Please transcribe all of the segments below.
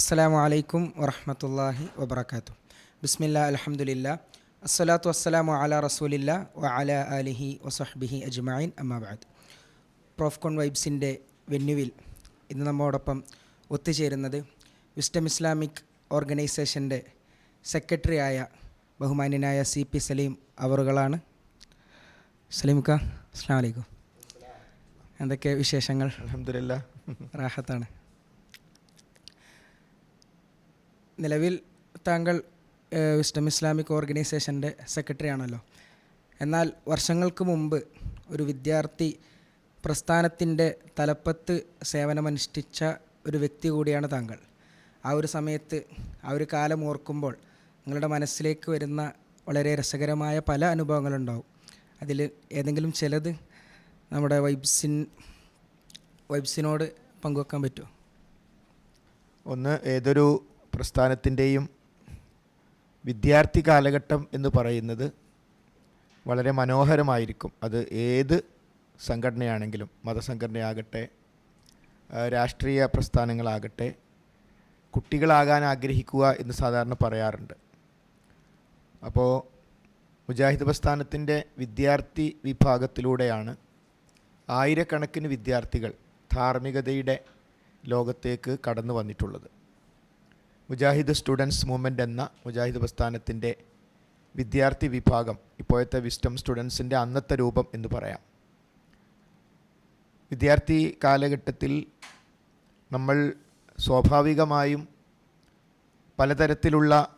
അസ്സലാമു അലൈക്കും വറഹമത്തല്ലാഹി വബർക്കാത്തു ബിസ്മില്ല അലഹമുല്ല അസ്സലാത്തു വസ്സലാമു അല റസൂലില്ല വ അല അലിഹി വസഹ്ബിഹി അജ്മായിൻ അമ്മാബാദ് പ്രോഫ്കോൺ വൈബ്സിന്റെ വെന്യുവിൽ ഇന്ന് നമ്മോടൊപ്പം ഒത്തുചേരുന്നത് വിസ്റ്റം ഇസ്ലാമിക് ഓർഗനൈസേഷന്റെ സെക്രട്ടറിയായ ബഹുമാന്യനായ സി പി സലീം അവറുകളാണ്. സലീംക്ക അസ്സാം വലൈക്കും എന്തൊക്കെ വിശേഷങ്ങൾ? അലഹമില്ല റാഹത്താണ്. നിലവിൽ താങ്കൾ വിസ്റ്റം ഇസ്ലാമിക് ഓർഗനൈസേഷന്റെ സെക്രട്ടറി ആണല്ലോ എന്നാൽ വർഷങ്ങൾക്ക് മുമ്പ് ഒരു വിദ്യാർത്ഥി പ്രസ്ഥാനത്തിന്റെ തലപ്പത്ത് സേവനമനുഷ്ഠിച്ച ഒരു വ്യക്തി കൂടിയാണ് താങ്കൾ. ആ ഒരു സമയത്ത് ആ ഒരു കാലം ഓർക്കുമ്പോൾ നിങ്ങളുടെ മനസ്സിലേക്ക് വരുന്ന വളരെ രസകരമായ പല അനുഭവങ്ങളുണ്ടാവും. അതിൽ ഏതെങ്കിലും ചിലത് നമ്മുടെ വൈബ്സിൻ വൈബ്സിനോട് പങ്കുവെക്കാൻ പറ്റുമോ? ഒന്ന് ഏതൊരു പ്രസ്ഥാനത്തിന്റെയും വിദ്യാർത്ഥി കാലഘട്ടം എന്ന് പറയുന്നത് വളരെ മനോഹരമായിരിക്കും. അത് ഏത് സംഘടനയാണെങ്കിലും മതസംഘടനയാകട്ടെ രാഷ്ട്രീയ പ്രസ്ഥാനങ്ങളാകട്ടെ കുട്ടികളാകാൻ ആഗ്രഹിക്കുക എന്ന് സാധാരണ പറയാറുണ്ട്. അപ്പോൾ മുജാഹിദ് പ്രസ്ഥാനത്തിന്റെ വിദ്യാർത്ഥി വിഭാഗത്തിലൂടെയാണ് ആയിരക്കണക്കിന് വിദ്യാർത്ഥികൾ ധാർമ്മികതയുടെ ലോകത്തേക്ക് കടന്നു വന്നിട്ടുള്ളത്. മുജാഹിദ് സ്റ്റുഡൻസ് മൂവ്മെന്റ് എന്ന മുജാഹിദ് പ്രസ്ഥാനത്തിന്റെ വിദ്യാർത്ഥി വിഭാഗം ഇപ്പോഴത്തെ വിസ്റ്റം സ്റ്റുഡൻസിന്റെ അന്നത്തെ രൂപം എന്ന് പറയാം. വിദ്യാർത്ഥി കാലഘട്ടത്തിൽ നമ്മൾ സ്വാഭാവികമായും പലതരത്തിലുള്ള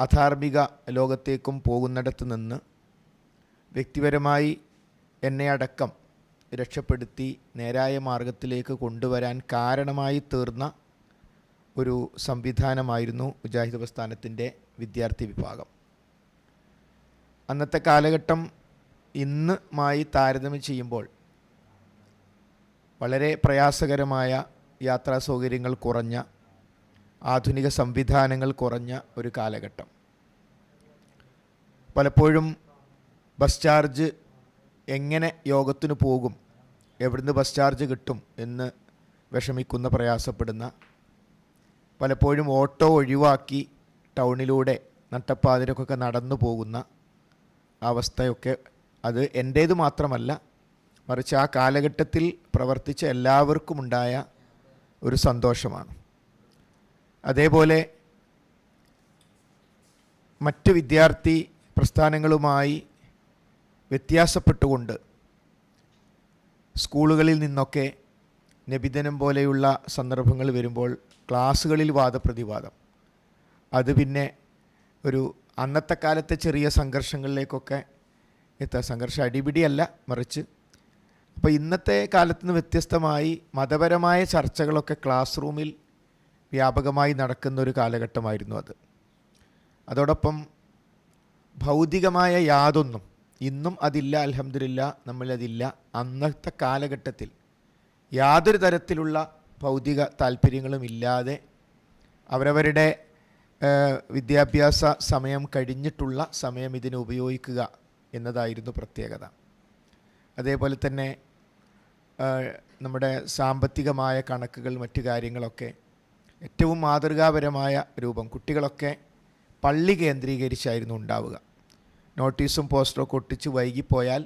അധാർമിക ലോകത്തേക്കും പോകുന്നിടത്ത് നിന്ന് വ്യക്തിപരമായി എന്നെ അടക്കം രക്ഷപ്പെടുത്തി നേരായ മാർഗത്തിലേക്ക് കൊണ്ടുവരാൻ കാരണമായി തീർന്ന ഒരു സംവിധാനമായിരുന്നു മുജാഹിദ് പ്രസ്ഥാനത്തിന്റെ വിദ്യാർത്ഥി വിഭാഗം. അന്നത്തെ കാലഘട്ടം ഇന്നുമായി താരതമ്യം ചെയ്യുമ്പോൾ വളരെ പ്രയാസകരമായ യാത്രാ സൗകര്യങ്ങൾ കുറഞ്ഞ ആധുനിക സംവിധാനങ്ങൾ കുറഞ്ഞ ഒരു കാലഘട്ടം. പലപ്പോഴും ബസ് ചാർജ് എങ്ങനെ യോഗത്തിന് പോകും എവിടുന്ന് ബസ് ചാർജ് കിട്ടും എന്ന് വിഷമിക്കുന്ന പ്രയാസപ്പെടുന്ന പലപ്പോഴും ഓട്ടോ ഒഴിവാക്കി ടൗണിലൂടെ നട്ടപ്പാതിരക്കൊക്കെ നടന്നു പോകുന്ന അവസ്ഥയൊക്കെ അത് എന്റേത് മാത്രമല്ല മറിച്ച് ആ കാലഘട്ടത്തിൽ പ്രവർത്തിച്ച എല്ലാവർക്കും ഉണ്ടായ ഒരു സന്തോഷമാണ്. അതേപോലെ മറ്റ് വിദ്യാർത്ഥി പ്രസ്ഥാനങ്ങളുമായി വ്യത്യാസപ്പെട്ടുകൊണ്ട് സ്കൂളുകളിൽ നിന്നൊക്കെ നബിദിനം പോലെയുള്ള സന്ദർഭങ്ങൾ വരുമ്പോൾ ക്ലാസ്സുകളിൽ വാദപ്രതിവാദം. അത് പിന്നെ ഒരു അന്നത്തെ കാലത്തെ ചെറിയ സംഘർഷങ്ങളിലേക്കൊക്കെ എത്താം സംഘർഷം അടിപിടിയല്ല മറിച്ച്. അപ്പോൾ ഇന്നത്തെ കാലത്ത് നിന്ന് വ്യത്യസ്തമായി മതപരമായ ചർച്ചകളൊക്കെ ക്ലാസ് റൂമിൽ വ്യാപകമായി നടക്കുന്ന ഒരു കാലഘട്ടമായിരുന്നു അത്. അതോടൊപ്പം ഭൗതികമായ യാതൊന്നും ഇന്നും അതില്ല അലഹമില്ല നമ്മളതില്ല അന്നത്തെ കാലഘട്ടത്തിൽ യാതൊരു തരത്തിലുള്ള ഭൗതിക താല്പര്യങ്ങളും ഇല്ലാതെ അവരവരുടെ വിദ്യാഭ്യാസ സമയം കഴിഞ്ഞിട്ടുള്ള സമയം ഇതിന് ഉപയോഗിക്കുക എന്നതായിരുന്നു പ്രത്യേകത. അതേപോലെ തന്നെ നമ്മുടെ സാമ്പത്തികമായ കണക്കുകൾ മറ്റു കാര്യങ്ങളൊക്കെ ഏറ്റവും മാതൃകാപരമായ രൂപം കുട്ടികളൊക്കെ പള്ളി കേന്ദ്രീകരിച്ചായിരുന്നു ഉണ്ടാവുക. നോട്ടീസും പോസ്റ്ററും ഒക്കെ ഒട്ടിച്ച് വൈകിപ്പോയാൽ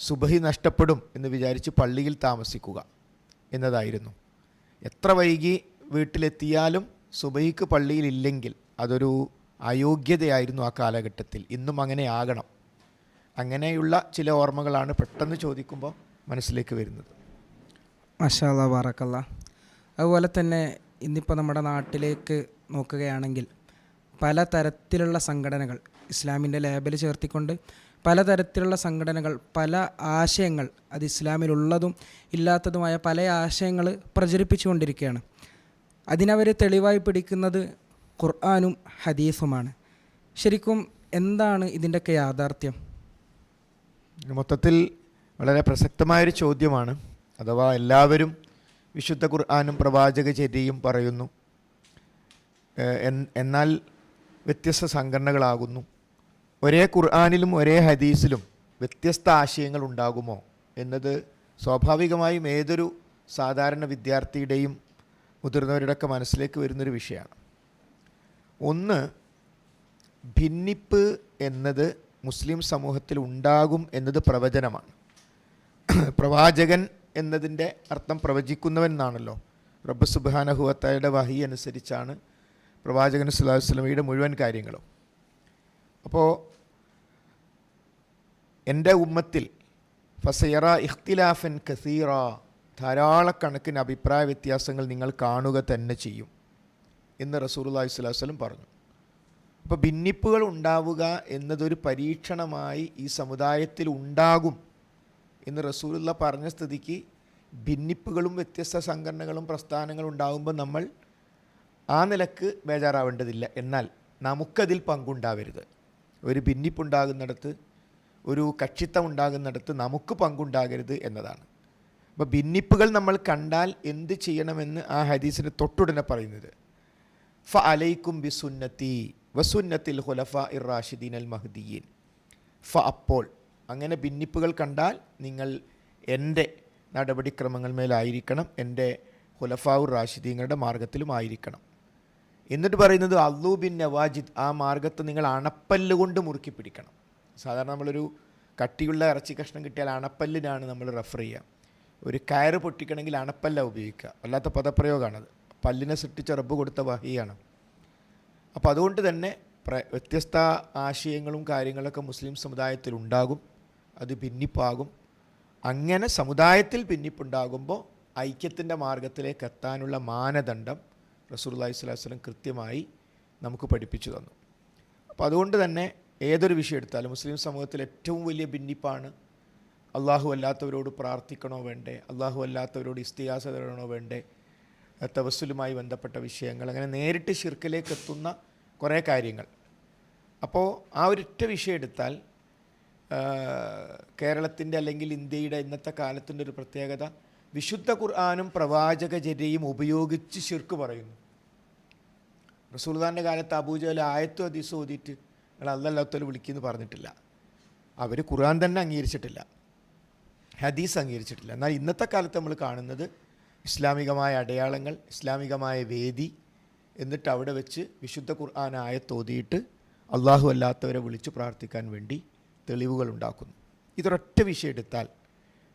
സുബഹി നഷ്ടപ്പെടും എന്ന് വിചാരിച്ച് പള്ളിയിൽ താമസിക്കുക എന്നതായിരുന്നു. എത്ര വൈകി വീട്ടിലെത്തിയാലും സുബൈക്ക് പള്ളിയിലില്ലെങ്കിൽ അതൊരു അയോഗ്യതയായിരുന്നു ആ കാലഘട്ടത്തിൽ. ഇന്നും അങ്ങനെ ആകണം. അങ്ങനെയുള്ള ചില ഓർമ്മകളാണ് പെട്ടെന്ന് ചോദിക്കുമ്പോൾ മനസ്സിലേക്ക് വരുന്നത്. മഷാല ബാറക്കല്ല അതുപോലെ തന്നെ ഇന്നിപ്പോൾ നമ്മുടെ നാട്ടിലേക്ക് നോക്കുകയാണെങ്കിൽ പല തരത്തിലുള്ള സംഘടനകൾ ഇസ്ലാമിന്റെ ലേബൽ ചേർത്തിക്കൊണ്ട് പലതരത്തിലുള്ള സംഘടനകൾ പല ആശയങ്ങൾ അത് ഇസ്ലാമിലുള്ളതും ഇല്ലാത്തതുമായ പല ആശയങ്ങൾ പ്രചരിപ്പിച്ചുകൊണ്ടിരിക്കുകയാണ്. അതിനവർ തെളിവായി പിടിക്കുന്നത് ഖുർആാനും ഹദീസുമാണ്. ശരിക്കും എന്താണ് ഇതിന്റെയൊക്കെ യാഥാർത്ഥ്യം? മൊത്തത്തിൽ വളരെ പ്രസക്തമായൊരു ചോദ്യമാണ്. അഥവാ എല്ലാവരും വിശുദ്ധ ഖുർആാനും പ്രവാചക ചര്യയും പറയുന്നു. എന്നാൽ വ്യത്യസ്ത സംഘടനകളാകുന്നു. ഒരേ ഖുർആാനിലും ഒരേ ഹദീസിലും വ്യത്യസ്ത ആശയങ്ങൾ ഉണ്ടാകുമോ എന്നത് സ്വാഭാവികമായും ഏതൊരു സാധാരണ വിദ്യാർത്ഥിയുടെയും മുതിർന്നവരുടെയൊക്കെ മനസ്സിലേക്ക് വരുന്നൊരു വിഷയമാണ്. ഒന്ന് ഭിന്നിപ്പ് എന്നത് മുസ്ലിം സമൂഹത്തിൽ ഉണ്ടാകും എന്നത് പ്രവചനമാണ്. പ്രവാചകൻ എന്നതിന്റെ അർത്ഥം പ്രവചിക്കുന്നവൻ എന്നാണല്ലോ. റബ്ബ് സുബാനഹുവത്തയുടെ വഹി അനുസരിച്ചാണ് പ്രവാചകൻ സുല്ലാഹു വസ്ലമയുടെ മുഴുവൻ കാര്യങ്ങളും. അപ്പോൾ എന്റെ ഉമ്മത്തിൽ ഫസയറ ഇഖ്തിലാഫൻ കസീറ ധാരാളക്കണക്കിന് അഭിപ്രായ വ്യത്യാസങ്ങൾ നിങ്ങൾ കാണുക തന്നെ ചെയ്യും എന്ന് അലൈഹി വസല്ലം പറഞ്ഞു. അപ്പോൾ ഭിന്നിപ്പുകൾ ഉണ്ടാവുക എന്നതൊരു പരീക്ഷണമായി ഈ സമുദായത്തിൽ ഉണ്ടാകും എന്ന് റസൂലുള്ള പറഞ്ഞ സ്ഥിതിക്ക് ഭിന്നിപ്പുകളും വ്യത്യസ്ത സംഘടനകളും പ്രസ്ഥാനങ്ങളും ഉണ്ടാകുമ്പോൾ നമ്മൾ ആ നിലയ്ക്ക് ബേജാറാവേണ്ടതില്ല. എന്നാൽ നമുക്കതിൽ പങ്കുണ്ടാവരുത്. ഒരു ഭിന്നിപ്പുണ്ടാകുന്നിടത്ത് ഒരു കക്ഷിത്തം ഉണ്ടാകുന്നിടത്ത് നമുക്ക് പങ്കുണ്ടാകരുത് എന്നതാണ്. അപ്പോൾ ഭിന്നിപ്പുകൾ നമ്മൾ കണ്ടാൽ എന്ത് ചെയ്യണമെന്ന് ആ ഹദീസിന് തൊട്ടുടനെ പറയുന്നത്. ഫ അലൈക്കും ബി സുന്നത്തി വസുന്നത്തിൽ ഹുലഫ ഇർ റാഷിദീൻ അൽ മഹ്ദീൻ ഫ അപ്പോൾ അങ്ങനെ ഭിന്നിപ്പുകൾ കണ്ടാൽ നിങ്ങൾ എന്റെ നടപടിക്രമങ്ങൾ മേലായിരിക്കണം എന്റെ ഹുലഫാവു റാഷിദീങ്ങളുടെ മാർഗത്തിലും ആയിരിക്കണം. എന്നിട്ട് പറയുന്നത് അള്ളൂ ബിൻ നവാജിദ്. ആ മാർഗത്തെ നിങ്ങൾ അണപ്പല്ല് കൊണ്ട് മുറുക്കി പിടിക്കണം. സാധാരണ നമ്മളൊരു കട്ടിയുള്ള ഇറച്ചി കഷ്ണം കിട്ടിയാൽ അണപ്പല്ലിനാണ് നമ്മൾ റെഫർ ചെയ്യുക. ഒരു കയറ് പൊട്ടിക്കണമെങ്കിൽ അണപ്പല്ല ഉപയോഗിക്കുക. അല്ലാത്ത പദപ്രയോഗമാണത് പല്ലിനെ സൃഷ്ടിച്ച റബ്ബ് കൊടുത്ത വഹിയാണ്. അപ്പോൾ അതുകൊണ്ട് തന്നെ പ്ര വ്യത്യസ്ത ആശയങ്ങളും കാര്യങ്ങളൊക്കെ മുസ്ലിം സമുദായത്തിൽ ഉണ്ടാകും. അത് ഭിന്നിപ്പാകും. അങ്ങനെ സമുദായത്തിൽ ഭിന്നിപ്പുണ്ടാകുമ്പോൾ ഐക്യത്തിന്റെ മാർഗത്തിലേക്ക് എത്താനുള്ള മാനദണ്ഡം റസൂലുള്ളാഹി സ്വലാസ്ലം കൃത്യമായി നമുക്ക് പഠിപ്പിച്ചു തന്നു. അപ്പോൾ അതുകൊണ്ട് തന്നെ ഏതൊരു വിഷയം എടുത്താലും മുസ്ലിം സമൂഹത്തിൽ ഏറ്റവും വലിയ ഭിന്നിപ്പാണ് അള്ളാഹു അല്ലാത്തവരോട് പ്രാർത്ഥിക്കണോ വേണ്ടേ? അള്ളാഹു അല്ലാത്തവരോട് ഇസ്തിഹാസ തരണോ വേണ്ടേ? തവസ്സുലുമായി ബന്ധപ്പെട്ട വിഷയങ്ങൾ അങ്ങനെ നേരിട്ട് ഷിർക്കിലേക്ക് എത്തുന്ന കുറേ കാര്യങ്ങൾ. അപ്പോൾ ആ ഒരൊറ്റ വിഷയം എടുത്താൽ കേരളത്തിന്റെ അല്ലെങ്കിൽ ഇന്ത്യയുടെ ഇന്നത്തെ കാലത്തിന്റെ ഒരു പ്രത്യേകത വിശുദ്ധ ഖുർആാനും പ്രവാചകചര്യയും ഉപയോഗിച്ച് ശിർക്ക് പറയുന്നു. റസൂൽദാന്റെ കാലത്ത് അബൂജല ആയത്തും ഹദീസ് ഓതിയിട്ട് നിങ്ങൾ അല്ലല്ലാത്തവർ വിളിക്കുമെന്ന് പറഞ്ഞിട്ടില്ല. അവർ ഖുർആൻ തന്നെ അംഗീകരിച്ചിട്ടില്ല. ഹദീസ് അംഗീകരിച്ചിട്ടില്ല. എന്നാൽ ഇന്നത്തെ കാലത്ത് നമ്മൾ കാണുന്നത് ഇസ്ലാമികമായ അടയാളങ്ങൾ ഇസ്ലാമികമായ വേദി എന്നിട്ട് അവിടെ വെച്ച് വിശുദ്ധ ഖുർആൻ ആയത്തോതിയിട്ട് അള്ളാഹു അല്ലാത്തവരെ വിളിച്ചു പ്രാർത്ഥിക്കാൻ വേണ്ടി തെളിവുകൾ ഉണ്ടാക്കുന്നു. ഇതൊരൊറ്റ വിഷയം എടുത്താൽ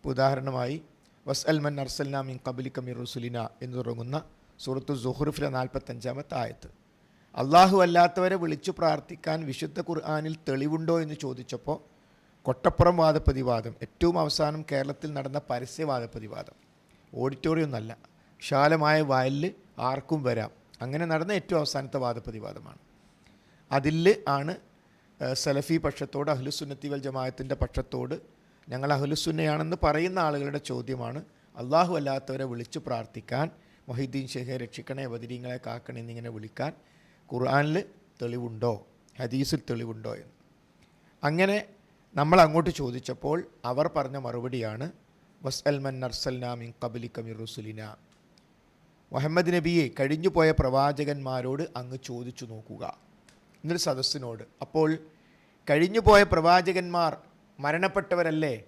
ഉദാഹരണമായി വസ് അൽ മൻ അർസൽന മിൻ കബലി കമീർ റുസുലിന എന്ന് തുടങ്ങുന്ന സുഹൃത്തു സുഹുറുഫിലെ നാൽപ്പത്തഞ്ചാമത്തെ ആയത്ത്. അള്ളാഹു അല്ലാത്തവരെ വിളിച്ചു പ്രാർത്ഥിക്കാൻ വിശുദ്ധ ഖുർആാനിൽ തെളിവുണ്ടോ എന്ന് ചോദിച്ചപ്പോൾ കൊട്ടപ്പുറം വാദപ്രതിവാദം ഏറ്റവും അവസാനം കേരളത്തിൽ നടന്ന പരസ്യവാദപ്രതിവാദം ഓഡിറ്റോറിയം ഒന്നല്ല വിശാലമായ വയലിൽ ആർക്കും വരാം. അങ്ങനെ നടന്ന ഏറ്റവും അവസാനത്തെ വാദപ്രതിവാദമാണ്. അതിൽ ആണ് സലഫി പക്ഷത്തോട് അഹ്ലുസുന്നത്തി വൽ ജമായത്തിന്റെ പക്ഷത്തോട് ഞങ്ങൾ അഹുലുസുന്നയാണെന്ന് പറയുന്ന ആളുകളുടെ ചോദ്യമാണ്. അള്ളാഹു അല്ലാത്തവരെ വിളിച്ചു പ്രാർത്ഥിക്കാൻ മൊഹീദ്ദീൻ ഷെഹെ രക്ഷിക്കണേ ബദിരീങ്ങളെ കാക്കണേ എന്നിങ്ങനെ വിളിക്കാൻ ഖുർആനിൽ തെളിവുണ്ടോ? ഹദീസിൽ തെളിവുണ്ടോ എന്ന്. അങ്ങനെ നമ്മൾ അങ്ങോട്ട് ചോദിച്ചപ്പോൾ അവർ പറഞ്ഞ മറുപടിയാണ് വസ് അൽമൻ നർസൽനാമിൻ കബലി കമിർ റുസുലിന. മുഹമ്മദ് നബിയെ കഴിഞ്ഞു പോയ പ്രവാചകന്മാരോട് അങ്ങ് ചോദിച്ചു നോക്കുക. എന്നൊരു സദസ്സിനോട്. അപ്പോൾ കഴിഞ്ഞു പോയ പ്രവാചകന്മാർ മരണപ്പെട്ടവരല്ലേ?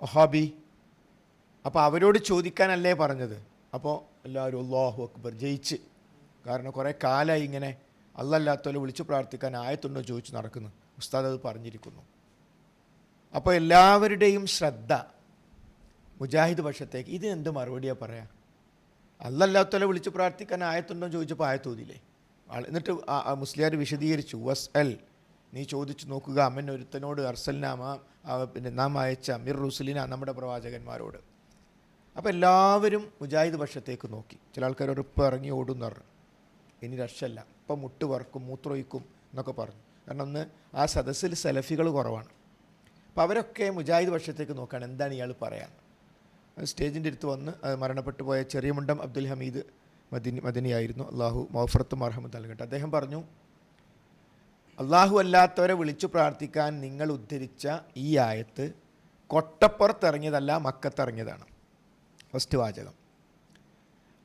ഒഹാബി. അപ്പോൾ അവരോട് ചോദിക്കാനല്ലേ പറഞ്ഞത്. അപ്പോൾ എല്ലാവരും അള്ളാഹു അക്ബർ ജയിച്ച്. കാരണം കുറേ കാലമായി ഇങ്ങനെ അല്ലല്ലാത്തവരെ വിളിച്ചു പ്രാർത്ഥിക്കാൻ ആയത്തുണ്ടോ ചോദിച്ച് നടക്കുന്നു. ഉസ്താദ് അത് പറഞ്ഞിരിക്കുന്നു. അപ്പോൾ എല്ലാവരുടെയും ശ്രദ്ധ മുജാഹിദ് പക്ഷത്തേക്ക്. ഇത് എന്ത് മറുപടിയാണ് പറയാം? അല്ലല്ലാത്തവരെ വിളിച്ച് പ്രാർത്ഥിക്കാൻ ആയത്തുണ്ടോ ചോദിച്ചപ്പോൾ ആയത്തോതില്ലേ എന്നിട്ട് മുസ്ലിയാർ വിശദീകരിച്ചു. വസ് അൽ നീ ചോദിച്ചു നോക്കുക അമ്മൻ ഒരുത്തനോട് അർസൽനാമ പിന്നെ നാം അയച്ച മിർ റുസുലിന നമ്മുടെ പ്രവാചകന്മാരോട്. അപ്പോൾ എല്ലാവരും മുജാഹിദ് പക്ഷത്തേക്ക് നോക്കി. ചില ആൾക്കാർ ഉറപ്പ് ഇറങ്ങി ഓടും പറഞ്ഞു ഇനി രക്ഷല്ല ഇപ്പം മുട്ട് വറക്കും മൂത്രൊഴിക്കും എന്നൊക്കെ പറഞ്ഞു. കാരണം ഒന്ന് ആ സദസ്സിൽ സെലഫികൾ കുറവാണ്. അപ്പോൾ അവരൊക്കെ മുജാഹിദ് പക്ഷത്തേക്ക് നോക്കുകയാണ് എന്താണ് ഇയാൾ പറയാൻ. സ്റ്റേജിന്റെ അടുത്ത് വന്ന് മരണപ്പെട്ടു പോയ ചെറിയ മുണ്ടം അബ്ദുൽ ഹമീദ് മദിനി മദിനിയായിരുന്നു. അള്ളാഹു മൗഫറത്തും അർഹമത്ത് നൽകട്ടെ. അദ്ദേഹം പറഞ്ഞു അള്ളാഹു അല്ലാത്തവരെ വിളിച്ചു പ്രാർത്ഥിക്കാൻ നിങ്ങൾ ഉദ്ധരിച്ച ഈ ആയത്ത് കൊട്ടപ്പുറത്തിറങ്ങിയതല്ല മക്കത്തിറങ്ങിയതാണ്. ഫസ്റ്റ് വാചകം.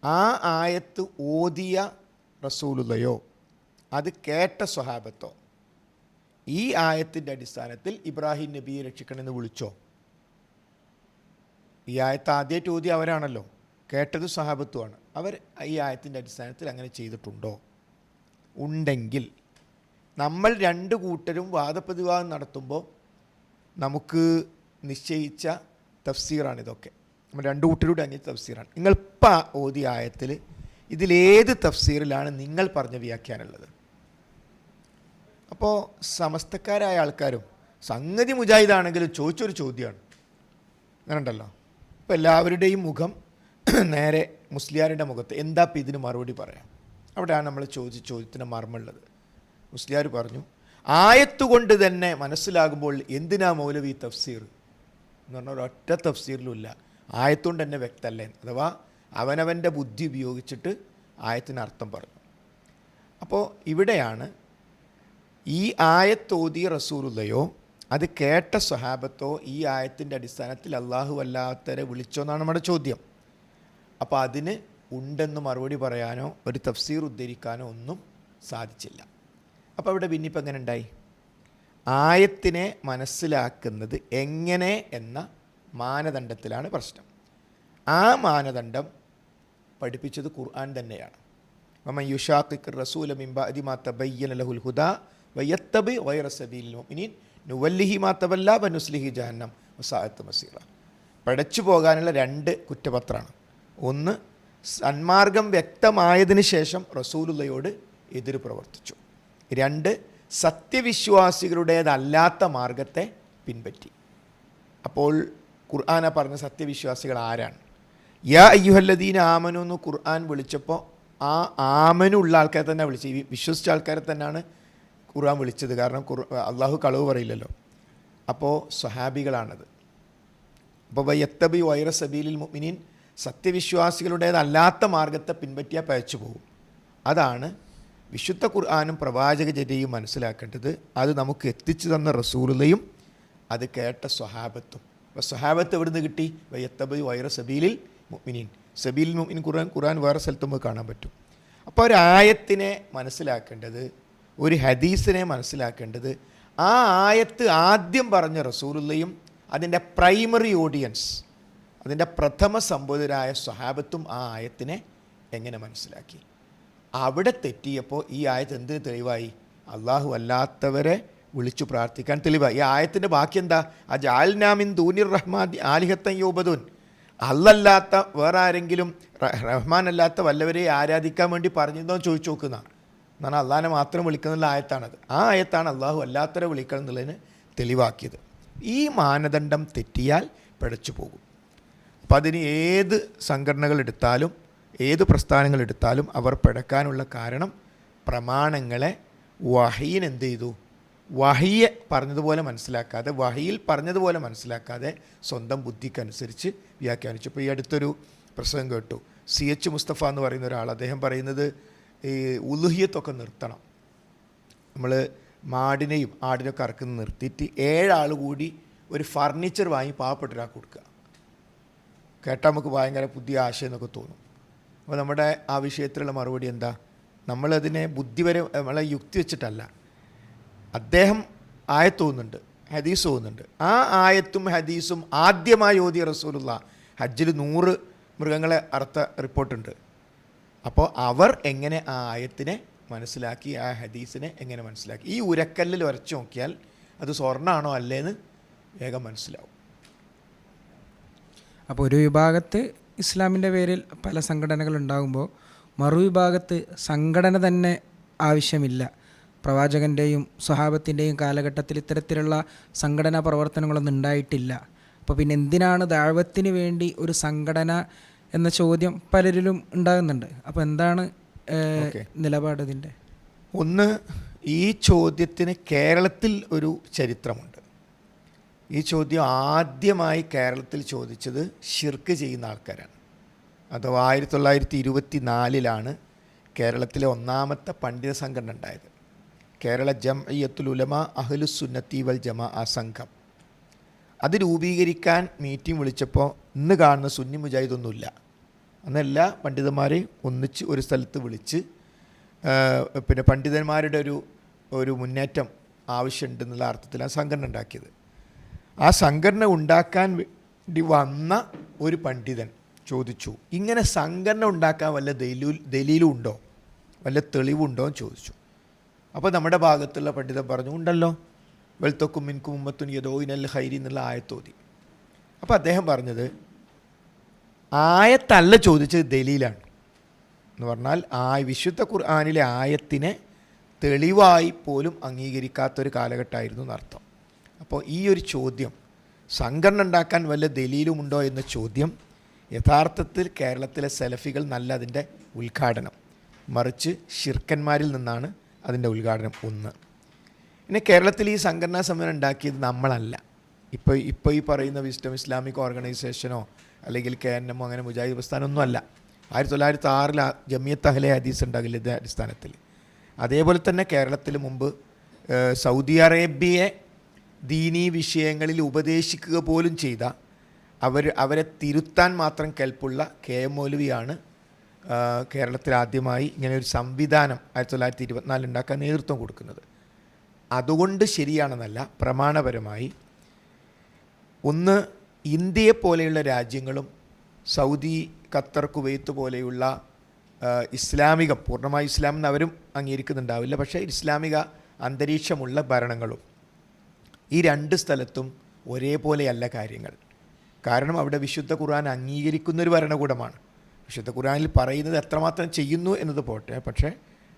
ആ ആയത്ത് ഓതിയ റസൂലുള്ളയോ? അത് കേട്ട സ്വഹാബത്തോ? ഈ ആയത്തിന്റെ അടിസ്ഥാനത്തിൽ ഇബ്രാഹിം നബിയെ രക്ഷിക്കണമെന്ന് വിളിച്ചോ? ഈ ആയത്ത് ആദ്യമായിട്ട് ഓതി അവരാണല്ലോ. കേട്ടത് സഹാബത്വമാണ് അവർ ഈ ആയത്തിന്റെ അടിസ്ഥാനത്തിൽ അങ്ങനെ ചെയ്തിട്ടുണ്ടോ? ഉണ്ടെങ്കിൽ നമ്മൾ രണ്ട് കൂട്ടരും വാദപ്രതിവാദം നടത്തുമ്പോൾ നമുക്ക് നിശ്ചയിച്ച തഫ്സീറാണ് ഇതൊക്കെ. നമ്മൾ രണ്ട് കൂട്ടരുടെ അന്യ തഫ്സീറാണ്. നിങ്ങൾ ഇപ്പം ഓതി ആയത്തിൽ ഇതിലേത് തഫ്സീറിലാണ് നിങ്ങൾ പറഞ്ഞ വ്യാഖ്യാനുള്ളത് അപ്പോൾ സമസ്തക്കാരായ ആൾക്കാരും സംഗതി മുജാഹിദാണെങ്കിലും ചോദിച്ചൊരു ചോദ്യമാണ്. അങ്ങനെ ഉണ്ടല്ലോ ഇപ്പോൾ എല്ലാവരുടെയും മുഖം നേരെ മുസ്ലിയാരുടെ മുഖത്ത്. എന്താ ഇപ്പം ഇതിന് മറുപടി പറയാം? അവിടെയാണ് നമ്മൾ ചോദിച്ച ചോദ്യത്തിന് മർമ്മമുള്ളത്. മുസ്ലിയാർ പറഞ്ഞു ആയത്തുകൊണ്ട് തന്നെ മനസ്സിലാകുമ്പോൾ എന്തിനാ മൗലവി തഫ്സീർ? എന്ന് പറഞ്ഞാൽ ഒരൊറ്റ തഫ്സീറിലുമില്ല. ആയത്തുകൊണ്ട് തന്നെ വ്യക്തമല്ലേ അഥവാ അവനവന്റെ ബുദ്ധി ഉപയോഗിച്ചിട്ട് ആയത്തിന് അർത്ഥം പറഞ്ഞു. അപ്പോൾ ഇവിടെയാണ് ഈ ആയത്തോതിയ റസൂലുള്ളയോ അത് കേട്ട സ്വഹാബത്തോ ഈ ആയത്തിന്റെ അടിസ്ഥാനത്തിൽ അള്ളാഹു അല്ലാത്തവരെ വിളിച്ചോ എന്നാണ് നമ്മുടെ ചോദ്യം. അപ്പോൾ അതിന് ഉണ്ടെന്ന് മറുപടി പറയാനോ ഒരു തഫ്സീർ ഉദ്ധരിക്കാനോ ഒന്നും സാധിച്ചില്ല. അപ്പോൾ അവിടെ ഭിന്നിപ്പം എങ്ങനെ ഉണ്ടായി? ആയത്തിനെ മനസ്സിലാക്കുന്നത് എങ്ങനെ എന്ന മാനദണ്ഡത്തിലാണ് പ്രശ്നം. ആ മാനദണ്ഡം പഠിപ്പിച്ചത് ഖുർആൻ തന്നെയാണ്. മമ യുഷാഖിഖ് റസൂല മിംബ ബഅദി മാ തബയ്യന ലഹുൽ ഹുദാ വയ്യത്തബി ഗൈറ സബീലിൽ മുഅ്മിനീൻ നുവല്ലിഹി മാ ബനുസ്ലിഹി വനുസ്ലിഹി ജഹന്നം വസാഅത്ത് മസീറ. പടച്ചു പോകാനുള്ള രണ്ട് കുറ്റപത്രമാണ്. ഒന്ന് സന്മാർഗം വ്യക്തമായതിന് ശേഷം റസൂലുള്ളയോട് എതിര് പ്രവർത്തിച്ചു. രണ്ട് സത്യവിശ്വാസികളുടേതല്ലാത്ത മാർഗത്തെ പിൻപറ്റി. അപ്പോൾ ഖുർആാന പറഞ്ഞ സത്യവിശ്വാസികൾ ആരാണ്? യാ അയ്യുഹല്ലദീന ആമനു എന്ന് ഖുർആൻ വിളിച്ചപ്പോൾ ആ ആമനുള്ള ആൾക്കാരെ തന്നെ വിളിച്ചു. വിശ്വസിച്ച ആൾക്കാരെ തന്നെയാണ് ഖുർആൻ വിളിച്ചത്. കാരണം ഖുർ അള്ളാഹു കളവ് പറയില്ലല്ലോ. അപ്പോൾ സ്വഹാബികളാണത്. അപ്പോൾ വയ്യത്തബി വൈറസ് സബീലിൽ മുഅ്മിനീൻ സത്യവിശ്വാസികളുടേതല്ലാത്ത മാർഗത്തെ പിൻപറ്റിയാൽ പയച്ചു പോകും. അതാണ് വിശുദ്ധ ഖുർആാനും പ്രവാചകചര്യയും മനസ്സിലാക്കേണ്ടത് അത് നമുക്ക് എത്തിച്ചു തന്ന റസൂലുള്ളയും അത് കേട്ട സ്വഹാബത്തും. അപ്പോൾ സ്വഹാബത്ത് എവിടുന്ന് കിട്ടി? വയ്യത്തബി വൈറ സബീലിൽ മുഅ്മിനീൻ. സബീലിൽ മുഅ്മിൻ ഖുർആൻ ഖുർആൻ വേറെ സ്ഥലത്തും നമുക്ക് കാണാൻ പറ്റും. അപ്പോൾ ഒരു ആയത്തിനെ മനസ്സിലാക്കേണ്ടത് ഒരു ഹദീസിനെ മനസ്സിലാക്കേണ്ടത് ആ ആയത്ത് ആദ്യം പറഞ്ഞ റസൂലുള്ളയും അതിന്റെ പ്രൈമറി ഓഡിയൻസ് അതിന്റെ പ്രഥമ സംബോധരായ സ്വഹാബത്തും ആ ആയത്തിനെ എങ്ങനെ മനസ്സിലാക്കി? അവിടെ തെറ്റിയപ്പോൾ ഈ ആയത്ത് എന്ത് തെളിവായി? അള്ളാഹു അല്ലാത്തവരെ വിളിച്ചു പ്രാർത്ഥിക്കാൻ തെളിവായി. ഈ ആയത്തിന്റെ ബാക്കി എന്താ? ആ ജാൽനാമിൻ ദൂനിർ റഹ്മാൻ ആലിഹത്തൻ യോബദൂൻ. അല്ലല്ലാത്ത വേറെ ആരെങ്കിലും റഹ്മാൻ അല്ലാത്ത വല്ലവരെ ആരാധിക്കാൻ വേണ്ടി പറഞ്ഞിരുന്നോ ചോദിച്ചു നോക്കുന്ന എന്നാണ് അള്ളാഹിനെ മാത്രം വിളിക്കുന്നുള്ള ആയത്താണത്. ആ ആയത്താണ് അള്ളാഹു അല്ലാത്തവരെ വിളിക്കണം എന്നുള്ളതിന് തെളിവാക്കിയത്. ഈ മാനദണ്ഡം തെറ്റിയാൽ പിഴച്ചു പോകും. അപ്പം അതിന് ഏത് സംഘടനകൾ എടുത്താലും ഏത് പ്രസ്ഥാനങ്ങൾ എടുത്താലും അവർ പിഴക്കാനുള്ള കാരണം പ്രമാണങ്ങളെ വഹീൻ എന്ത് ചെയ്തു? വഹിയെ പറഞ്ഞതുപോലെ മനസ്സിലാക്കാതെ വഹിയിൽ പറഞ്ഞതുപോലെ മനസ്സിലാക്കാതെ സ്വന്തം ബുദ്ധിക്കനുസരിച്ച് വ്യാഖ്യാനിച്ചു. ഇപ്പോൾ ഈ അടുത്തൊരു പ്രസംഗം കേട്ടു. സി എച്ച് മുസ്തഫ എന്ന് പറയുന്ന ഒരാൾ അദ്ദേഹം പറയുന്നത് ഈ ഉലുഹിയത്തൊക്കെ നിർത്തണം. നമ്മൾ മാടിനെയും ആടിനൊക്കെ അറക്കുന്ന നിർത്തിയിട്ട് ഏഴാൾ കൂടി ഒരു ഫർണിച്ചർ വാങ്ങി പാവപ്പെട്ട കൊടുക്കുക. കേട്ടാൽ നമുക്ക് ഭയങ്കര പുതിയ ആശയം എന്നൊക്കെ തോന്നും. അപ്പോൾ നമ്മുടെ ആ വിഷയത്തിലുള്ള മറുപടി എന്താ? നമ്മളതിനെ ബുദ്ധിപര നമ്മളെ യുക്തി വെച്ചിട്ടല്ല. അദ്ദേഹം ആയത്ത് തോന്നുന്നുണ്ട് ഹദീസ് തോന്നുന്നുണ്ട്. ആ ആയത്തും ഹദീസും ആദ്യമായി ഓതിയ റസൂലുള്ള ഹജ്ജിൽ നൂറ് മൃഗങ്ങളെ അറുത്ത റിപ്പോർട്ടുണ്ട്. അപ്പോൾ അവർ എങ്ങനെ ആ ആയത്തിനെ മനസ്സിലാക്കി ആ ഹദീസിനെ എങ്ങനെ മനസ്സിലാക്കി? ഈ ഉരക്കല്ലിൽ ഉരച്ചു നോക്കിയാൽ അത് സ്വർണമാണോ അല്ലേന്ന് വേഗം മനസ്സിലാവും. അപ്പോൾ ഒരു വിഭാഗത്ത് ഇസ്ലാമിന്റെ പേരിൽ പല സംഘടനകൾ ഉണ്ടാകുമ്പോൾ മറുവിഭാഗത്ത് സംഘടന തന്നെ ആവശ്യമില്ല. പ്രവാചകന്റെയും സ്വഹാബത്തിന്റെയും കാലഘട്ടത്തിൽ ഇത്തരത്തിലുള്ള സംഘടനാ പ്രവർത്തനങ്ങളൊന്നും ഉണ്ടായിട്ടില്ല. അപ്പോൾ പിന്നെ എന്തിനാണ് ദാഴ്വത്തിന് വേണ്ടി ഒരു സംഘടന എന്ന ചോദ്യം പലരിലും ഉണ്ടാകുന്നുണ്ട്. അപ്പോൾ എന്താണ് നിലപാട് ഇതിന്റെ? ഒന്ന് ഈ ചോദ്യത്തിന് കേരളത്തിൽ ഒരു ചരിത്രമുണ്ട്. ഈ ചോദ്യം ആദ്യമായി കേരളത്തിൽ ചോദിച്ചത് ഷിർക്ക് ചെയ്യുന്ന ആൾക്കാരാണ്. അഥവാ ആയിരത്തി തൊള്ളായിരത്തി ഇരുപത്തി നാലിലാണ് കേരളത്തിലെ ഒന്നാമത്തെ പണ്ഡിത സംഘടന ഉണ്ടായത്. കേരള ജംഇയ്യത്തുൽ ഉലമ അഹ്ലുസുന്നത്തി വൽ ജമാ ആ സംഘം. അത് രൂപീകരിക്കാൻ മീറ്റിംഗ് വിളിച്ചപ്പോൾ ഇന്ന് കാണുന്ന സുന്നി മുജാഹിദൊന്നുമില്ല അന്ന് എല്ലാ പണ്ഡിതന്മാരെയും ഒന്നിച്ച് ഒരു സ്ഥലത്ത് വിളിച്ച് പിന്നെ പണ്ഡിതന്മാരുടെ ഒരു ഒരു മുന്നേറ്റം ആവശ്യമുണ്ടെന്നുള്ള അർത്ഥത്തിലാണ് സംഘടന ഉണ്ടാക്കിയത്. ആ സംഘടന ഉണ്ടാക്കാൻ വേണ്ടി വന്ന ഒരു പണ്ഡിതൻ ചോദിച്ചു ഇങ്ങനെ സംഘടന ഉണ്ടാക്കാൻ വല്ല ദലു ദലീലും ഉണ്ടോ വല്ല തെളിവുണ്ടോ? എന്ന് ചോദിച്ചു. അപ്പോൾ നമ്മുടെ ഭാഗത്തുള്ള പണ്ഡിതൻ പറഞ്ഞു ഉണ്ടല്ലോ. വെൽത്തൊക്കും മിൻകും ഉമ്മത്തുൻ യദോയിനൽ ഹൈരി എന്നുള്ള ആയത്തോതി. അപ്പോൾ അദ്ദേഹം പറഞ്ഞത് ആയത്തല്ല ചോദിച്ചത് ദലീലാണ്. എന്ന് പറഞ്ഞാൽ ആ വിശുദ്ധ ഖുർആാനിലെ ആയത്തിനെ തെളിവായി പോലും അംഗീകരിക്കാത്തൊരു കാലഘട്ടമായിരുന്നു എന്നർത്ഥം. അപ്പോൾ ഈ ഒരു ചോദ്യം സംഘടന ഉണ്ടാക്കാൻ വല്ല ദലീലുമുണ്ടോ എന്ന ചോദ്യം യഥാർത്ഥത്തിൽ കേരളത്തിലെ സെലഫികൾ നല്ല അതിന്റെ ഉദ്ഘാടനം. മറിച്ച് ഷിർക്കന്മാരിൽ നിന്നാണ് അതിന്റെ ഉദ്ഘാടനം ഒന്ന്. പിന്നെ കേരളത്തിൽ ഈ സംഘടനാ സമരം ഉണ്ടാക്കിയത് നമ്മളല്ല. ഇപ്പോൾ ഇപ്പോൾ ഈ പറയുന്ന വിസ്ഡം ഇസ്ലാമിക് ഓർഗനൈസേഷനോ അല്ലെങ്കിൽ കെ എൻ എമ്മോ അങ്ങനെ മുജാഹിദ് പ്രസ്ഥാനമൊന്നും അല്ല. ആയിരത്തി തൊള്ളായിരത്തി ആറിൽ ജമിയത്ത് അഹ്ലെ ഹദീസ് ഉണ്ടാകില്ല അടിസ്ഥാനത്തിൽ. അതേപോലെ തന്നെ കേരളത്തിൽ മുമ്പ് സൗദി അറേബ്യയെ ദീനീ വിഷയങ്ങളിൽ ഉപദേശിക്കുക പോലും ചെയ്ത അവർ അവരെ തിരുത്താൻ മാത്രം കെൽപ്പുള്ള കെ എം മൗലവിയാണ് കേരളത്തിൽ ആദ്യമായി ഇങ്ങനെ ഒരു സംവിധാനം ആയിരത്തി തൊള്ളായിരത്തി ഇരുപത്തിനാലിൽ ഉണ്ടാക്കാൻ നേതൃത്വം കൊടുക്കുന്നത്. അതുകൊണ്ട് ശരിയാണെന്നല്ല പ്രമാണപരമായി ഒന്ന് ഇന്ത്യയെ പോലെയുള്ള രാജ്യങ്ങളും സൗദി ഖത്തർ കുവൈത്ത് പോലെയുള്ള ഇസ്ലാമികം പൂർണമായി ഇസ്ലാം എന്ന് അവരും അംഗീകരിക്കുന്നുണ്ടാവില്ല. പക്ഷേ ഇസ്ലാമിക അന്തരീക്ഷമുള്ള ഭരണങ്ങളും ഈ രണ്ട് സ്ഥലത്തും ഒരേപോലെയല്ല കാര്യങ്ങൾ. കാരണം അവിടെ വിശുദ്ധ ഖുർആൻ അംഗീകരിക്കുന്ന ഒരു ഭരണകൂടമാണ്. വിശുദ്ധ ഖുർആനിൽ പറയുന്നത് എത്രമാത്രം ചെയ്യുന്നു എന്നത് പോട്ടെ പക്ഷേ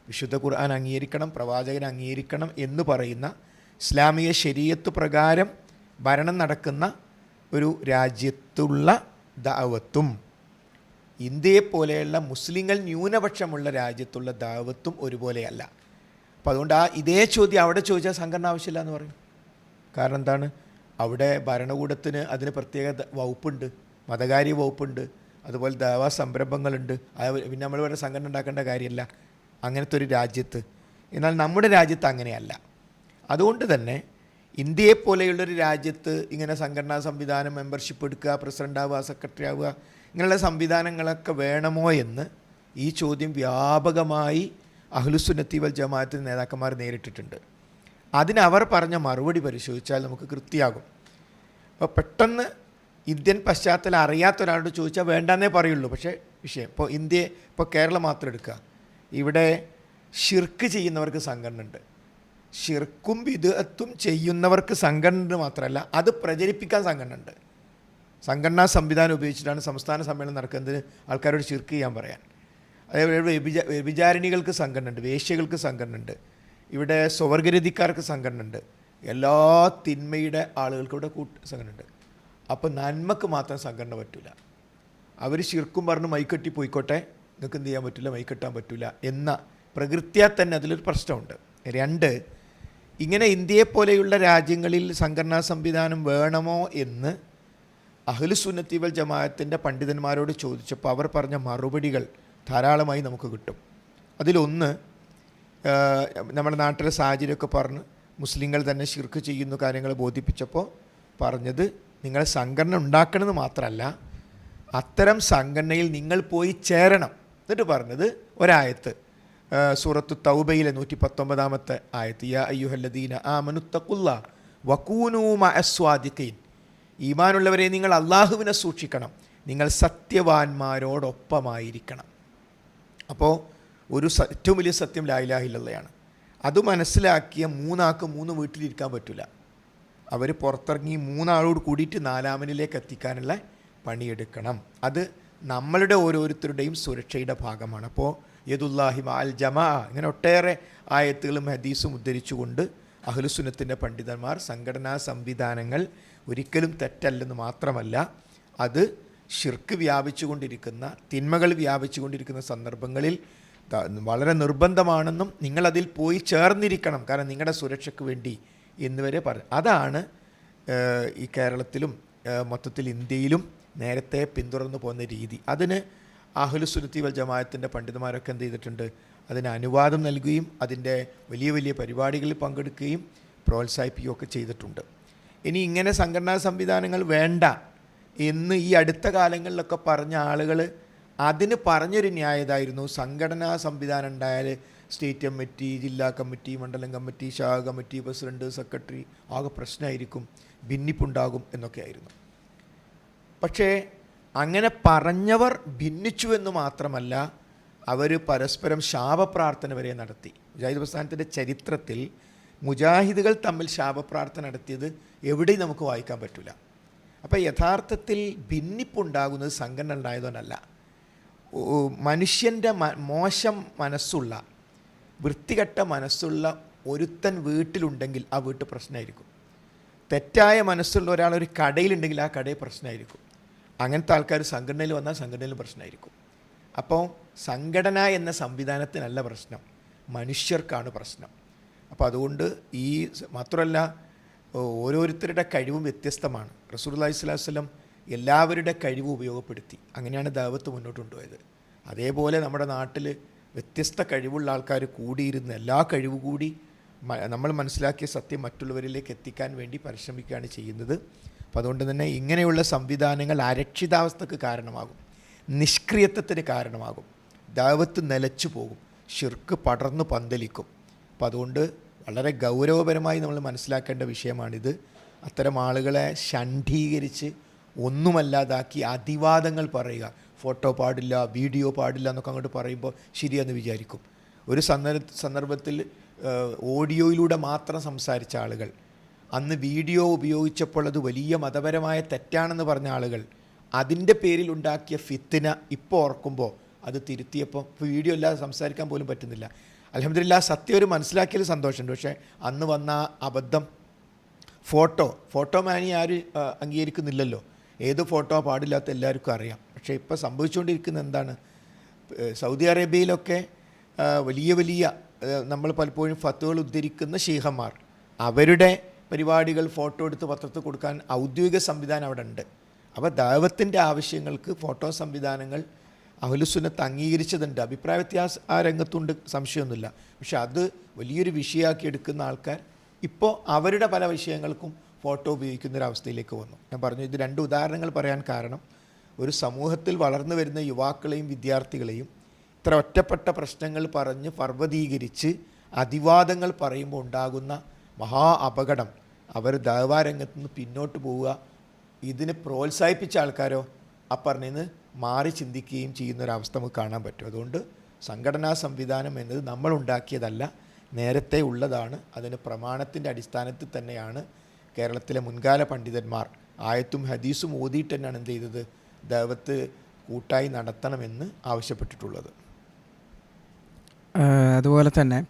വിശുദ്ധ ഖുർആൻ അംഗീകരിക്കണം പ്രവാചകൻ അംഗീകരിക്കണം എന്ന് പറയുന്ന ഇസ്ലാമിക ശരീരത്ത് പ്രകാരം ഭരണം നടക്കുന്ന ഒരു രാജ്യത്തുള്ള ദാവത്തും ഇന്ത്യയെ പോലെയുള്ള മുസ്ലിങ്ങൾ ന്യൂനപക്ഷമുള്ള രാജ്യത്തുള്ള ദാവത്തും ഒരുപോലെയല്ല. അപ്പോൾ അതുകൊണ്ട് ആ ഇതേ ചോദ്യം അവിടെ ചോദിച്ചാൽ സംഘടന ആവശ്യമില്ല എന്ന് പറയും. കാരണം എന്താണ്? അവിടെ ഭരണകൂടത്തിന് അതിന് പ്രത്യേക വകുപ്പുണ്ട്. മതകാര്യ വകുപ്പുണ്ട്. അതുപോലെ ദേവാ സംരംഭങ്ങളുണ്ട്. പിന്നെ നമ്മൾ വേറെ സംഘടന ഉണ്ടാക്കേണ്ട കാര്യമല്ല അങ്ങനത്തെ ഒരു രാജ്യത്ത്. എന്നാൽ നമ്മുടെ രാജ്യത്ത് അങ്ങനെയല്ല. അതുകൊണ്ട് തന്നെ ഇന്ത്യയെ പോലെയുള്ളൊരു രാജ്യത്ത് ഇങ്ങനെ സംഘടനാ സംവിധാനം മെമ്പർഷിപ്പ് എടുക്കുക പ്രസിഡന്റ് ആവുക സെക്രട്ടറി ആവുക ഇങ്ങനെയുള്ള സംവിധാനങ്ങളൊക്കെ വേണമോ എന്ന് ഈ ചോദ്യം വ്യാപകമായി അഹ്ലുസുന്നത്തി വൽ ജമാഅത്തിന് നേതാക്കന്മാർ നേരിട്ടിട്ടുണ്ട്. അതിന് അവർ പറഞ്ഞ മറുപടി പരിശോധിച്ചാൽ നമുക്ക് കൃത്യമാകും അപ്പോൾ പെട്ടെന്ന് ഇന്ത്യൻ പശ്ചാത്തലം അറിയാത്ത ഒരാളോട് ചോദിച്ചാൽ വേണ്ടെന്നേ പറയുള്ളൂ. പക്ഷേ വിഷയം ഇപ്പോൾ ഇന്ത്യ ഇപ്പോൾ കേരളം മാത്രം എടുക്കുക. ഇവിടെ ഷിർക്ക് ചെയ്യുന്നവർക്ക് സംഘടന ഉണ്ട് ഷിർക്കും വിധത്തും ചെയ്യുന്നവർക്ക് സംഘടന മാത്രമല്ല അത് പ്രചരിപ്പിക്കാൻ സംഘടന ഉണ്ട് സംഘടനാ സംവിധാനം ഉപയോഗിച്ചിട്ടാണ് സംസ്ഥാന സമ്മേളനം നടക്കുന്നത് ആൾക്കാരോട് ഷിർക്ക് ചെയ്യാൻ പറയാൻ. അതേപോലെ വ്യഭിച വ്യഭിചാരിണികൾക്ക് സംഘടന ഉണ്ട് വേശ്യകൾക്ക് സംഘടന ഉണ്ട് ഇവിടെ സ്വവർഗരതിക്കാർക്ക് സംഘടന ഉണ്ട് എല്ലാ തിന്മയുടെ ആളുകൾക്കും ഇവിടെ കൂട്ട് സംഘടന ഉണ്ട് അപ്പോൾ നന്മക്ക് മാത്രം സംഘടന പറ്റില്ല അവർ ശിർക്കും പറഞ്ഞ് മൈക്കെട്ടി പോയിക്കോട്ടെ നിങ്ങൾക്ക് എന്ത് ചെയ്യാൻ പറ്റില്ല മൈക്കെട്ടാൻ പറ്റില്ല എന്ന പ്രകൃത്യാ തന്നെ അതിലൊരു പ്രശ്നമുണ്ട്. രണ്ട് ഇങ്ങനെ ഇന്ത്യയെ പോലെയുള്ള രാജ്യങ്ങളിൽ സംഘടനാ സംവിധാനം വേണമോ എന്ന് അഹ്ലുസുന്നത്തീവൽ ജമാഅത്തിന്റെ പണ്ഡിതന്മാരോട് ചോദിച്ചപ്പോൾ അവർ പറഞ്ഞ മറുപടികൾ ധാരാളമായി നമുക്ക് കിട്ടും. അതിലൊന്ന് നമ്മുടെ നാട്ടിലെ സാഹചര്യമൊക്കെ പറഞ്ഞ് മുസ്ലിങ്ങൾ തന്നെ ശിർക്ക് ചെയ്യുന്ന കാര്യങ്ങൾ ബോധിപ്പിച്ചപ്പോൾ പറഞ്ഞത് നിങ്ങൾ സംഘടന ഉണ്ടാക്കണമെന്ന് മാത്രമല്ല അത്തരം സംഘടനയിൽ നിങ്ങൾ പോയി ചേരണം എന്നിട്ട് പറഞ്ഞത് ഒരായത്ത്. സൂറത്ത് തൗബയിലെ നൂറ്റി പത്തൊമ്പതാമത്തെ ആയത്ത് യാ അയ്യുഹല്ലദീന ആ മനുത്തക്കുല്ല വക്കൂനൂമ അസ്വാദിക്കീൻ ഈമാനുള്ളവരെ നിങ്ങൾ അള്ളാഹുവിനെ സൂക്ഷിക്കണം നിങ്ങൾ സത്യവാന്മാരോടൊപ്പമായിരിക്കണം അപ്പോൾ ഒരു ഏറ്റവും വലിയ സത്യം ലായിലാഹില്ലയാണ് അത് മനസ്സിലാക്കിയ മൂന്നാൾക്ക് മൂന്ന് വീട്ടിലിരിക്കാൻ പറ്റില്ല അവർ പുറത്തിറങ്ങി മൂന്നാളോട് കൂടിയിട്ട് നാലാമനിലേക്ക് എത്തിക്കാനുള്ള പണിയെടുക്കണം. അത് നമ്മളുടെ ഓരോരുത്തരുടെയും സുരക്ഷയുടെ ഭാഗമാണ്. അപ്പോൾ യദുല്ലാഹി അൽ ജമാ ഇങ്ങനെ ഒട്ടേറെ ആയത്തുകളും ഹദീസും ഉദ്ധരിച്ചുകൊണ്ട് അഹ്ലുസുനത്തിന്റെ പണ്ഡിതന്മാർ സംഘടനാ സംവിധാനങ്ങൾ ഒരിക്കലും തെറ്റല്ലെന്ന് മാത്രമല്ല അത് ഷിർക്ക് വ്യാപിച്ചുകൊണ്ടിരിക്കുന്ന തിന്മകൾ വ്യാപിച്ചുകൊണ്ടിരിക്കുന്ന സന്ദർഭങ്ങളിൽ വളരെ നിർബന്ധമാണെന്നും നിങ്ങളതിൽ പോയി ചേർന്നിരിക്കണം. കാരണം നിങ്ങളുടെ സുരക്ഷയ്ക്ക് വേണ്ടി എന്നുവരെ പറഞ്ഞു അതാണ് ഈ കേരളത്തിലും മൊത്തത്തിൽ ഇന്ത്യയിലും നേരത്തെ പിന്തുടർന്നു പോകുന്ന രീതി. അതിന് അഹ്ലുസുനത്തി വൽ ജമായത്തിന്റെ പണ്ഡിതന്മാരൊക്കെ എന്ത് ചെയ്തിട്ടുണ്ട്? അതിന് അനുവാദം നൽകുകയും അതിന്റെ വലിയ വലിയ പരിപാടികളിൽ പങ്കെടുക്കുകയും പ്രോത്സാഹിപ്പിക്കുകയൊക്കെ ചെയ്തിട്ടുണ്ട്. ഇനി ഇങ്ങനെ സംഘടനാ സംവിധാനങ്ങൾ വേണ്ട എന്ന് ഈ അടുത്ത കാലങ്ങളിലൊക്കെ പറഞ്ഞ ആളുകൾ അതിന് പറഞ്ഞൊരു ന്യായതായിരുന്നു. സംഘടനാ സംവിധാനം ഉണ്ടായാൽ സ്റ്റേറ്റ് കമ്മിറ്റി ജില്ലാ കമ്മിറ്റി മണ്ഡലം കമ്മിറ്റി ശാഖ കമ്മിറ്റി പ്രസിഡന്റ് സെക്രട്ടറി ആകെ പ്രശ്നമായിരിക്കും ഭിന്നിപ്പുണ്ടാകും എന്നൊക്കെ ആയിരുന്നു. പക്ഷേ അങ്ങനെ പറഞ്ഞവർ ഭിന്നിച്ചു എന്ന് മാത്രമല്ല അവർ പരസ്പരം ശാപപ്രാർത്ഥന വരെ നടത്തി. മുജാഹിദ് പ്രസ്ഥാനത്തിന്റെ ചരിത്രത്തിൽ മുജാഹിദുകൾ തമ്മിൽ ശാപപ്രാർത്ഥന നടത്തിയത് എവിടെയും നമുക്ക് വായിക്കാൻ പറ്റില്ല അപ്പോൾ യഥാർത്ഥത്തിൽ ഭിന്നിപ്പുണ്ടാകുന്നത് സംഘടന ഉണ്ടായതുകൊണ്ടല്ല. മനുഷ്യന്റെ മോശം മനസ്സുള്ള വൃത്തികെട്ട മനസ്സുള്ള ഒരുത്തൻ വീട്ടിലുണ്ടെങ്കിൽ ആ വീട്ടിൽ പ്രശ്നമായിരിക്കും. തെറ്റായ മനസ്സുള്ള ഒരാൾ ഒരു കടയിലുണ്ടെങ്കിൽ ആ കടയിൽ പ്രശ്നമായിരിക്കും. അങ്ങനത്തെ ആൾക്കാർ സംഘടനയിൽ വന്നാൽ സംഘടനയിൽ പ്രശ്നമായിരിക്കും. അപ്പോൾ സംഘടന എന്ന സംവിധാനത്തിനല്ല പ്രശ്നം. മനുഷ്യർക്കാണ് പ്രശ്നം. അപ്പോൾ അതുകൊണ്ട് ഈ മാത്രമല്ല ഓരോരുത്തരുടെ കഴിവും വ്യത്യസ്തമാണ്. റസൂൽ അലൈഹി സ്വലാഹു വല്ലം എല്ലാവരുടെ കഴിവ് ഉപയോഗപ്പെടുത്തി. അങ്ങനെയാണ് ദൈവത്ത് മുന്നോട്ട് കൊണ്ടുപോയത്. അതേപോലെ നമ്മുടെ നാട്ടിൽ വ്യത്യസ്ത കഴിവുള്ള ആൾക്കാർ കൂടിയിരുന്ന് എല്ലാ കഴിവ് കൂടി നമ്മൾ മനസ്സിലാക്കിയ സത്യം മറ്റുള്ളവരിലേക്ക് എത്തിക്കാൻ വേണ്ടി പരിശ്രമിക്കുകയാണ് ചെയ്യുന്നത്. അപ്പോൾ അതുകൊണ്ട് തന്നെ ഇങ്ങനെയുള്ള സംവിധാനങ്ങൾ അരക്ഷിതാവസ്ഥക്ക് കാരണമാകും. നിഷ്ക്രിയത്വത്തിന് കാരണമാകും. ദൈവത്ത് നിലച്ചു പോകും. ഷിർക്ക് പടർന്നു പന്തലിക്കും. അപ്പോൾ അതുകൊണ്ട് വളരെ ഗൗരവപരമായി നമ്മൾ മനസ്സിലാക്കേണ്ട വിഷയമാണിത്. അത്തരം ആളുകളെ ഷണ്ഡീകരിച്ച് ഒന്നുമല്ലാതാക്കി അതിവാദങ്ങൾ പറയുക. ഫോട്ടോ പാടില്ല വീഡിയോ പാടില്ല എന്നൊക്കെ അങ്ങോട്ട് പറയുമ്പോൾ ശരിയെന്ന് വിചാരിക്കും. ഒരു സന്ദർഭ സന്ദർഭത്തിൽ ഓഡിയോയിലൂടെ മാത്രം സംസാരിച്ച ആളുകൾ അന്ന് വീഡിയോ ഉപയോഗിച്ചപ്പോൾ അത് വലിയ മതപരമായ തെറ്റാണെന്ന് പറഞ്ഞ ആളുകൾ അതിന്റെ പേരിൽ ഉണ്ടാക്കിയ ഫിത്തിന ഇപ്പോൾ ഓർക്കുമ്പോൾ അത് തിരുത്തിയപ്പോൾ ഇപ്പോൾ വീഡിയോ ഇല്ലാതെ സംസാരിക്കാൻ പോലും പറ്റുന്നില്ല. അലഹമില്ല സത്യം ഒരു മനസ്സിലാക്കിയതിൽ സന്തോഷമുണ്ട്. പക്ഷേ അന്ന് വന്ന അബദ്ധം ഫോട്ടോ ഫോട്ടോ മാനി ആരും അംഗീകരിക്കുന്നില്ലല്ലോ. ഏത് ഫോട്ടോ പാടില്ലാത്ത എല്ലാവർക്കും അറിയാം. പക്ഷേ ഇപ്പോൾ സംഭവിച്ചുകൊണ്ടിരിക്കുന്ന എന്താണ്? സൗദി അറേബ്യയിലൊക്കെ വലിയ വലിയ നമ്മൾ പലപ്പോഴും ഫത്തുകൾ ഉദ്ധരിക്കുന്ന ഷീഹന്മാർ അവരുടെ പരിപാടികൾ ഫോട്ടോ എടുത്ത് പത്രത്തിൽ കൊടുക്കാൻ ഔദ്യോഗിക സംവിധാനം അവിടെ ഉണ്ട്. അപ്പോൾ ദൈവത്തിന്റെ ആവശ്യങ്ങൾക്ക് ഫോട്ടോ സംവിധാനങ്ങൾ അഹുലുസുനത്ത് അംഗീകരിച്ചതുണ്ട്. അഭിപ്രായ വ്യത്യാസം ആ രംഗത്തുണ്ട് സംശയമൊന്നുമില്ല. പക്ഷെ അത് വലിയൊരു വിഷയമാക്കി എടുക്കുന്ന ആൾക്കാർ ഇപ്പോൾ അവരുടെ പല വിഷയങ്ങൾക്കും ഫോട്ടോ ഉപയോഗിക്കുന്ന ഒരു അവസ്ഥയിലേക്ക് വന്നു. ഞാൻ പറഞ്ഞു ഇത് രണ്ട് ഉദാഹരണങ്ങൾ പറയാൻ കാരണം ഒരു സമൂഹത്തിൽ വളർന്നു വരുന്ന യുവാക്കളെയും വിദ്യാർത്ഥികളെയും ഇത്ര ഒറ്റപ്പെട്ട പ്രശ്നങ്ങൾ പറഞ്ഞ് പർവതീകരിച്ച് അതിവാദങ്ങൾ പറയുമ്പോൾ ഉണ്ടാകുന്ന മഹാ അപകടം. അവർ ദൈവാരംഗത്ത് നിന്ന് പിന്നോട്ട് പോവുക. ഇതിനെ പ്രോത്സാഹിപ്പിച്ച ആൾക്കാരോ ആ പറഞ്ഞിന്ന് മാറി ചിന്തിക്കുകയും ചെയ്യുന്ന ഒരവസ്ഥ നമുക്ക് കാണാൻ പറ്റും. അതുകൊണ്ട് സംഘടനാ സംവിധാനം എന്നത് നമ്മൾ ഉണ്ടാക്കിയതല്ല നേരത്തെ ഉള്ളതാണ്. അതിന് പ്രമാണത്തിന്റെ അടിസ്ഥാനത്തിൽ തന്നെയാണ് കേരളത്തിലെ മുൻകാല പണ്ഡിതന്മാർ ആയത്തും ഹദീസും ഓതിയിട്ട് തന്നെയാണ് എന്ത് ചെയ്തത്? ദൈവത്ത് കൂട്ടായി നടത്തണമെന്ന് ആവശ്യപ്പെട്ടിട്ടുള്ളത്. അതുപോലെ തന്നെ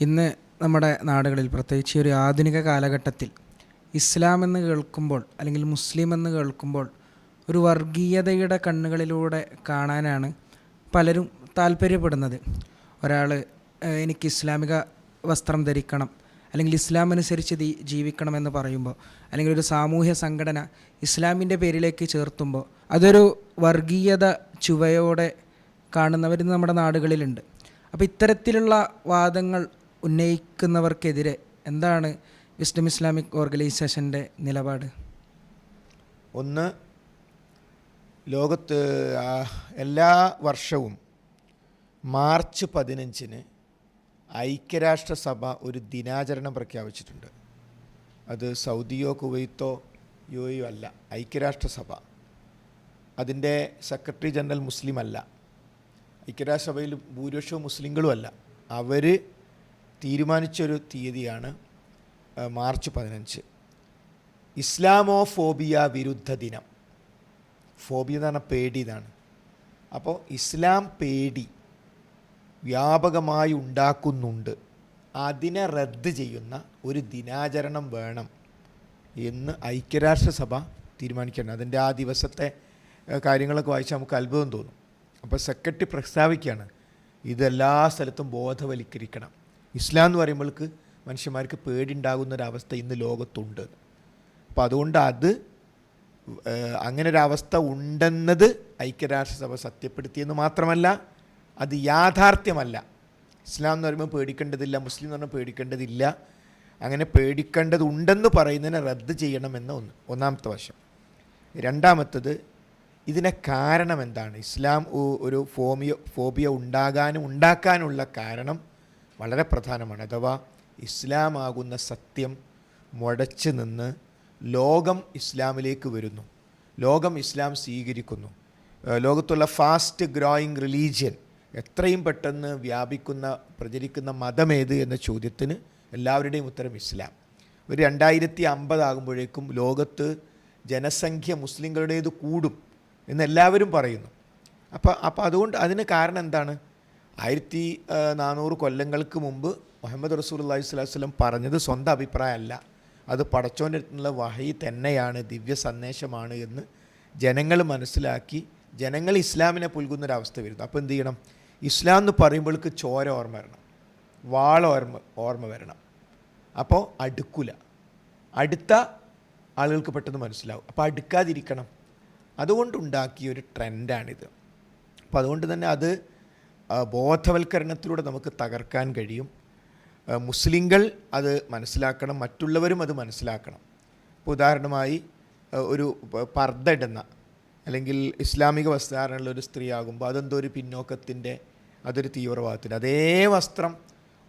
ഇന്ന് നമ്മുടെ നാടുകളിൽ പ്രത്യേകിച്ച് ഒരു ആധുനിക കാലഘട്ടത്തിൽ ഇസ്ലാം എന്ന് കേൾക്കുമ്പോൾ അല്ലെങ്കിൽ മുസ്ലിം എന്ന് കേൾക്കുമ്പോൾ ഒരു വർഗീയതയുടെ കണ്ണുകളിലൂടെ കാണാനാണ് പലരും താല്പര്യപ്പെടുന്നത്. ഒരാൾ എനിക്ക് ഇസ്ലാമിക വസ്ത്രം ധരിക്കണം അല്ലെങ്കിൽ ഇസ്ലാം അനുസരിച്ച് ജീവിക്കണമെന്ന് പറയുമ്പോൾ അല്ലെങ്കിൽ ഒരു സാമൂഹ്യ സംഘടന ഇസ്ലാമിന്റെ പേരിലേക്ക് ചേർത്തുമ്പോൾ അതൊരു വർഗീയത ചുവയോടെ കാണുന്നവർ നമ്മുടെ നാടുകളിലുണ്ട്. അപ്പോൾ ഇത്തരത്തിലുള്ള വാദങ്ങൾ ഉന്നയിക്കുന്നവർക്കെതിരെ എന്താണ് വിസ്ഡം ഇസ്ലാമിക് ഓർഗനൈസേഷന്റെ നിലപാട്? ഒന്ന് ലോകത്ത് എല്ലാ വർഷവും മാർച്ച് പതിനഞ്ചിന് ഐക്യരാഷ്ട്രസഭ ഒരു ദിനാചരണം പ്രഖ്യാപിച്ചിട്ടുണ്ട്. അത് സൗദിയോ കുവൈത്തോ യു എയോ അല്ല ഐക്യരാഷ്ട്രസഭ. അതിന്റെ സെക്രട്ടറി ജനറൽ മുസ്ലിം അല്ല. ഐക്യരാഷ്ട്രസഭയിൽ ഭൂരിപക്ഷവും മുസ്ലിങ്ങളും അല്ല. അവർ തീരുമാനിച്ചൊരു തീയതിയാണ് മാർച്ച് പതിനഞ്ച്. ഇസ്ലാമോഫോബിയ വിരുദ്ധ ദിനം. ഫോബിയ എന്ന് പറഞ്ഞാൽ പേടി എന്നാണ് അപ്പോൾ ഇസ്ലാം പേടി വ്യാപകമായി ഉണ്ടാക്കുന്നുണ്ട്. അതിനെ റദ്ദ് ചെയ്യുന്ന ഒരു ദിനാചരണം വേണം എന്ന് ഐക്യരാഷ്ട്രസഭ തീരുമാനിക്കണം അതിന്റെ ആ ദിവസത്തെ കാര്യങ്ങളൊക്കെ വായിച്ചാൽ നമുക്ക് അത്ഭുതം തോന്നും. അപ്പോൾ സെക്രട്ടറി പ്രസ്താവിക്കുകയാണ് ഇതെല്ലാ സ്ഥലത്തും ബോധവൽക്കരിക്കണം. ഇസ്ലാം എന്ന് പറയുമ്പോൾക്ക് മനുഷ്യന്മാർക്ക് പേടിയുണ്ടാകുന്ന ഒരവസ്ഥ ഇന്ന് ലോകത്തുണ്ട്. അപ്പോൾ അതുകൊണ്ട് അത് അങ്ങനൊരവസ്ഥ ഉണ്ടെന്നത് ഐക്യരാഷ്ട്രസഭ സത്യപ്പെടുത്തിയെന്ന് മാത്രമല്ല അത് യാഥാർത്ഥ്യമല്ല. ഇസ്ലാം എന്ന് പറയുമ്പോൾ പേടിക്കേണ്ടതില്ല മുസ്ലിം എന്ന് പറഞ്ഞാൽ പേടിക്കേണ്ടതില്ല. അങ്ങനെ പേടിക്കേണ്ടതുണ്ടെന്ന് പറയുന്നതിനെ റദ്ദ് ചെയ്യണമെന്ന ഒന്ന് ഒന്നാമത്തെ വശം. രണ്ടാമത്തത് ഇതിനെ കാരണം എന്താണ്? ഇസ്ലാം ഒരു ഫോമിയോ ഫോബിയ ഉണ്ടാകാനും ഉണ്ടാക്കാനുള്ള കാരണം വളരെ പ്രധാനമാണ്. അഥവാ ഇസ്ലാമാകുന്ന സത്യം മുടച്ച് നിന്ന് ലോകം ഇസ്ലാമിലേക്ക് വരുന്നു. ലോകം ഇസ്ലാം സ്വീകരിക്കുന്നു. ലോകത്തുള്ള ഫാസ്റ്റ് ഗ്രോയിങ് റിലീജിയൻ എത്രയും പെട്ടെന്ന് വ്യാപിക്കുന്ന പ്രചരിക്കുന്ന മതമേത് എന്ന ചോദ്യത്തിന് എല്ലാവരുടെയും ഉത്തരം ഇസ്ലാം. ഒരു രണ്ടായിരത്തി അമ്പതാകുമ്പോഴേക്കും ലോകത്ത് ജനസംഖ്യ മുസ്ലിങ്ങളുടേത് കൂടും എന്നെല്ലാവരും പറയുന്നു. അപ്പോൾ അപ്പോൾ അതുകൊണ്ട് അതിന് കാരണം എന്താണ്? ആയിരത്തി നാനൂറ് കൊല്ലങ്ങൾക്ക് മുമ്പ് മുഹമ്മദ് റസൂൽ അള്ളഹി സ്വലാസ്ലം പറഞ്ഞത് സ്വന്തം അഭിപ്രായമല്ല. അത് പടച്ചോന്റെ അടുത്തുള്ള വഹി തന്നെയാണ് ദിവ്യ സന്ദേശമാണ് എന്ന് ജനങ്ങൾ മനസ്സിലാക്കി ജനങ്ങൾ ഇസ്ലാമിനെ പുൽകുന്നൊരവസ്ഥ വരുന്നു. അപ്പോൾ എന്ത് ചെയ്യണം? ഇസ്ലാം എന്ന് പറയുമ്പോഴേക്ക് ചോര ഓർമ്മ വരണം. വാള ഓർമ്മ ഓർമ്മ വരണം. അപ്പോൾ അടുക്കൂല. അടുത്ത ആളുകൾക്ക് പെട്ടെന്ന് മനസ്സിലാവും. അപ്പോൾ അടുക്കാതിരിക്കണം. അതുകൊണ്ടുണ്ടാക്കിയ ഒരു ട്രെൻഡാണിത്. അപ്പോൾ അതുകൊണ്ട് തന്നെ അത് ബോധവൽക്കരണത്തിലൂടെ നമുക്ക് തകർക്കാൻ കഴിയും. മുസ്ലിങ്ങൾ അത് മനസ്സിലാക്കണം മറ്റുള്ളവരും അത് മനസ്സിലാക്കണം. ഇപ്പോൾ ഉദാഹരണമായി ഒരു പർദ്ദ ഇടുന്ന അല്ലെങ്കിൽ ഇസ്ലാമിക വസ്ത്രധാരണമുള്ള ഒരു സ്ത്രീ ആകുമ്പോൾ അതെന്തോ ഒരു പിന്നോക്കത്തിന്റെ അതൊരു തീവ്രവാദത്തിന്റെ അതേ വസ്ത്രം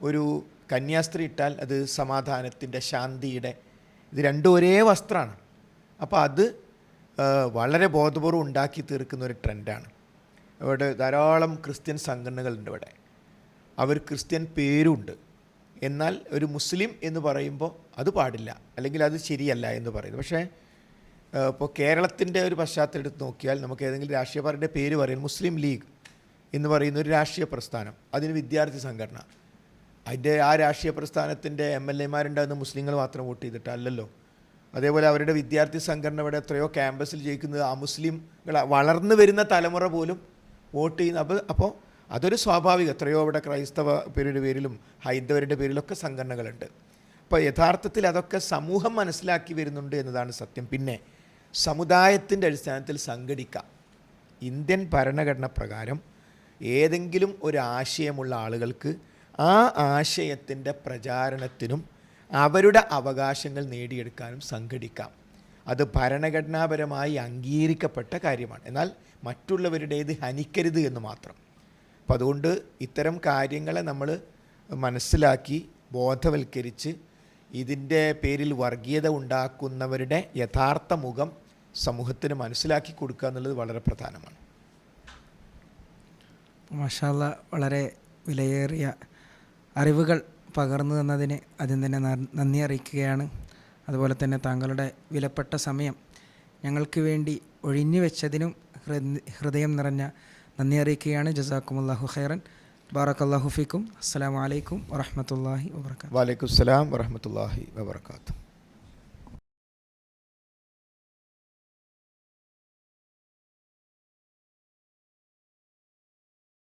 ഒരു കന്യാസ്ത്രീ ഇട്ടാൽ അത് സമാധാനത്തിന്റെ ശാന്തിയുടെ ഇത് രണ്ടും ഒരേ വസ്ത്രമാണ് അപ്പോൾ അത് വളരെ ബോധപൂർവം ഉണ്ടാക്കി തീർക്കുന്ന ഒരു ട്രെൻഡാണ്. ഇവിടെ ധാരാളം ക്രിസ്ത്യൻ സംഘടനകളുണ്ട് ഇവിടെ. അവർ ക്രിസ്ത്യൻ പേരുണ്ട്. എന്നാൽ ഒരു മുസ്ലിം എന്ന് പറയുമ്പോൾ അത് പാടില്ല. അല്ലെങ്കിൽ അത് ശരിയല്ല എന്ന് പറയുന്നു. പക്ഷേ ഇപ്പോൾ കേരളത്തിന്റെ ഒരു പശ്ചാത്തലം എടുത്ത് നോക്കിയാൽ നമുക്ക് ഏതെങ്കിലും രാഷ്ട്രീയ പാർട്ടിയുടെ പേര് പറയുന്നത് മുസ്ലിം ലീഗ് എന്ന് പറയുന്ന ഒരു രാഷ്ട്രീയ പ്രസ്ഥാനം. അതിന് വിദ്യാർത്ഥി സംഘടന. അതിന്റെ ആ രാഷ്ട്രീയ പ്രസ്ഥാനത്തിന്റെ എം എൽ എമാരുണ്ടാകുന്ന മുസ്ലിങ്ങൾ മാത്രം വോട്ട് ചെയ്തിട്ടല്ലല്ലോ. അതേപോലെ അവരുടെ വിദ്യാർത്ഥി സംഘടന ഇവിടെ എത്രയോ ക്യാമ്പസിൽ ജയിക്കുന്നത് ആ മുസ്ലിംകൾ വളർന്നു വരുന്ന തലമുറ പോലും വോട്ട് ചെയ്യുന്ന അപ്പോൾ അപ്പോൾ അതൊരു സ്വാഭാവികം. എത്രയോ ഇവിടെ ക്രൈസ്തവ പേരുടെ പേരിലും ഹൈന്ദവരുടെ പേരിലൊക്കെ സംഘടനകളുണ്ട്. അപ്പോൾ യഥാർത്ഥത്തിൽ അതൊക്കെ സമൂഹം മനസ്സിലാക്കി വരുന്നുണ്ട് എന്നതാണ് സത്യം. പിന്നെ സമുദായത്തിന്റെ അടിസ്ഥാനത്തിൽ സംഘടിക്കാം. ഇന്ത്യൻ ഭരണഘടന പ്രകാരം ഏതെങ്കിലും ഒരു ആശയമുള്ള ആളുകൾക്ക് ആ ആശയത്തിന്റെ പ്രചാരണത്തിനും അവരുടെ അവകാശങ്ങൾ നേടിയെടുക്കാനും സംഘടിക്കാം. അത് ഭരണഘടനാപരമായി അംഗീകരിക്കപ്പെട്ട കാര്യമാണ്. എന്നാൽ മറ്റുള്ളവരുടേത് ഹനിക്കരുത് എന്ന് മാത്രം. അപ്പം അതുകൊണ്ട് ഇത്തരം കാര്യങ്ങളെ നമ്മൾ മനസ്സിലാക്കി ബോധവൽക്കരിച്ച് ഇതിന്റെ പേരിൽ വർഗീയത ഉണ്ടാക്കുന്നവരുടെ യഥാർത്ഥ മുഖം സമൂഹത്തിന് മനസ്സിലാക്കി കൊടുക്കുക എന്നുള്ളത് വളരെ പ്രധാനമാണ്. മാഷാല്ല വളരെ വിലയേറിയ അറിവുകൾ പകർന്നു തന്നതിന് ആദ്യം തന്നെ നന്ദി- അറിയിക്കുകയാണ്. അതുപോലെ തന്നെ താങ്കളുടെ വിലപ്പെട്ട സമയം ഞങ്ങൾക്ക് വേണ്ടി ഒഴിഞ്ഞു വെച്ചതിനും ഹൃദയം നിറഞ്ഞ നന്ദി അറിയിക്കുകയാണ്. ജസാക്കുമുല്ലാഹു ഖൈറൻ. ബാറക്കല്ലാഹു ഫിക്കും. അസ്സാം വലൈക്കും വറഹമത്തല്ലാഹി വാബർക്കാത്തു വാലൈക്കും വറഹമത്തല്ലാഹി വബർക്കാത്തു